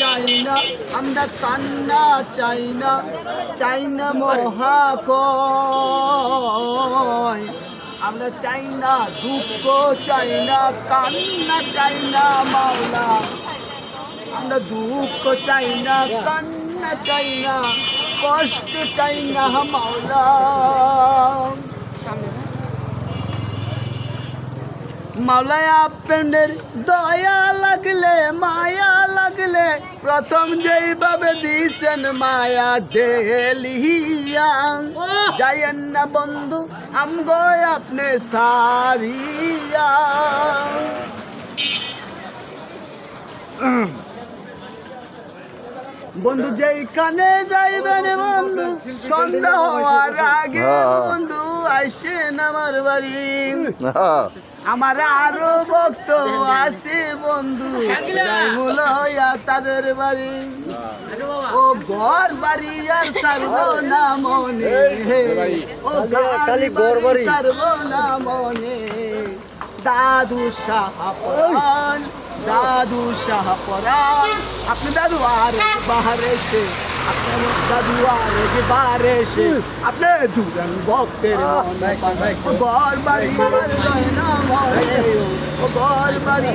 চাই না আমরা কান্না চাই না চাই না মহাকয়। আমরা চাই না দুঃখ চাই না কান্না চাই না মাওলা। আমরা দুঃখ চাই না কান্না চাই না কষ্ট চাই না মাওলা। মাওলায় আপনাদের দয়া লাগলে মায়া লাগলে। প্রথম যেইভাবে দিয়েছেন মায়া ঢেলিয়া। যাইয়েন না বন্ধু আমগো আপনি সারিয়া। বন্ধু যেইখানে যাইবেন বন্ধু সন্ধ্যা হওয়ার আগে হ্যাঁ। বন্ধু আইসেন আমার বাড়ি। হ্যাঁ, আমার আরও ভক্ত আছে বন্ধু। তাদের বাড়ি। ও ঘর বাড়ি আর সারব মনে ও গালি ঘর বাড়ি সারব মনে দাদু শাহপরান দাদু শাহপরান আপনি দাদু আর বাহারে সে। আপনার আপনি দুজন ভক্তের ঘর বাড়ি ঘর বাড়ি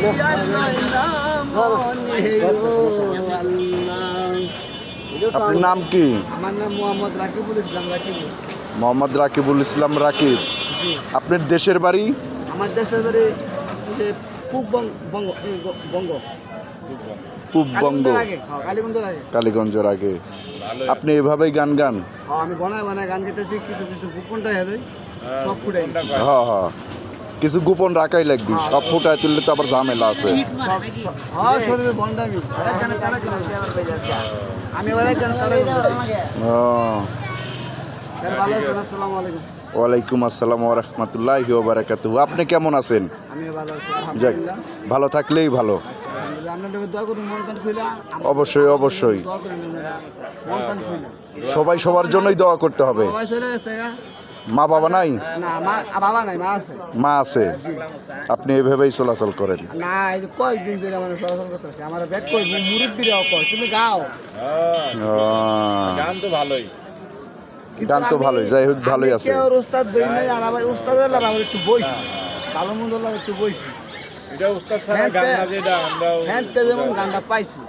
নাম কি? আমার নাম মোহাম্মদ রাকিবুল ইসলাম রাকিবুল। মোহাম্মদ রাকিবুল ইসলাম রাকিব। আপনার দেশের বাড়ি? আমার দেশের বাড়ি পূববঙ্গ কালীগঞ্জের আগে। আপনি এভাবেই গান গান? হ্যাঁ আমি বনায় বনায় গান গেতেছি কিছু কিছু গোপনটাই হবে। সব ফুটাই। হ্যাঁ হ্যাঁ কিছু গোপন রাখাই লাগবে। সব ফুটায় তুললে তো আবার ঝামেলা আছে। আমি ভালো আছেন আসসালামু আলাইকুম। ওয়ালাইকুম আসসালাম ওরহমতুল্লাহ বারাকাতু আপনি কেমন আছেন? ভালো যাক ভালো থাকলেই ভালো। মন অবশ্যই অবশ্যই। মন সবাই সবার জন্যই দোয়া করতে হবে? মা বাবা নাই? মা আছে। আপনি এভাবেই চলাচল করেন। না এই যে কয়েকদিন ধরে আমার চলাচল করতেছে। আমার ব্যাট কই মুরব্বীরাও কয় তুমি গাও। ও, গান তো ভালোই। গান তো ভালোই যাই হোক ভালোই আছে। কেউ উস্তাদ দেই নাই আর আবার উস্তাদের লাগে আবার একটু বইছি। একটু বইছি। এটা উস্তাদ ছাড়া গান না যেটা আমরাও হ্যাঁ তে যেমন গানটা পাইছি।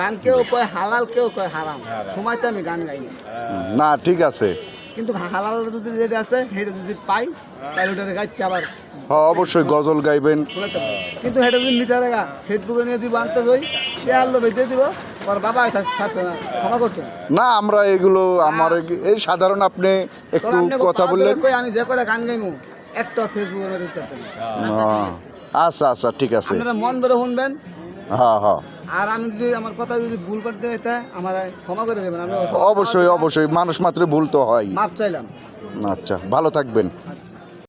গান কেউ কয় হালাল কেউ কয় হারাম। সময় তো আমি গান গাই না। না ঠিক আছে। কিন্তু হালাল যদি যেটা আছে সেটা যদি পাই তাহলে ওটা গাইতে আবার হ্যাঁ অবশ্যই গজল গাইবেন। কিন্তু সেটা যদি নিতে রাখা ফেসবুকে নিয়ে দিব আনতে দিব। না আমরা এগুলো আমার এই সাধারণ আপনি একটু কথা বললেন। কই আমি যে কটা গান গাইমু একটা। ও, আচ্ছা। আচ্ছা ঠিক আছে। মন বেড়ে শুনবেন। হ্যাঁ হ্যাঁ। আর আমি যদি আমার কথা যদি ভুল করতে আমার ক্ষমা করে দেবেন। আমি অবশ্যই অবশ্যই। মানুষ মাত্র ভুল তো হয়। মাপ চাইলাম। আচ্ছা ভালো থাকবেন।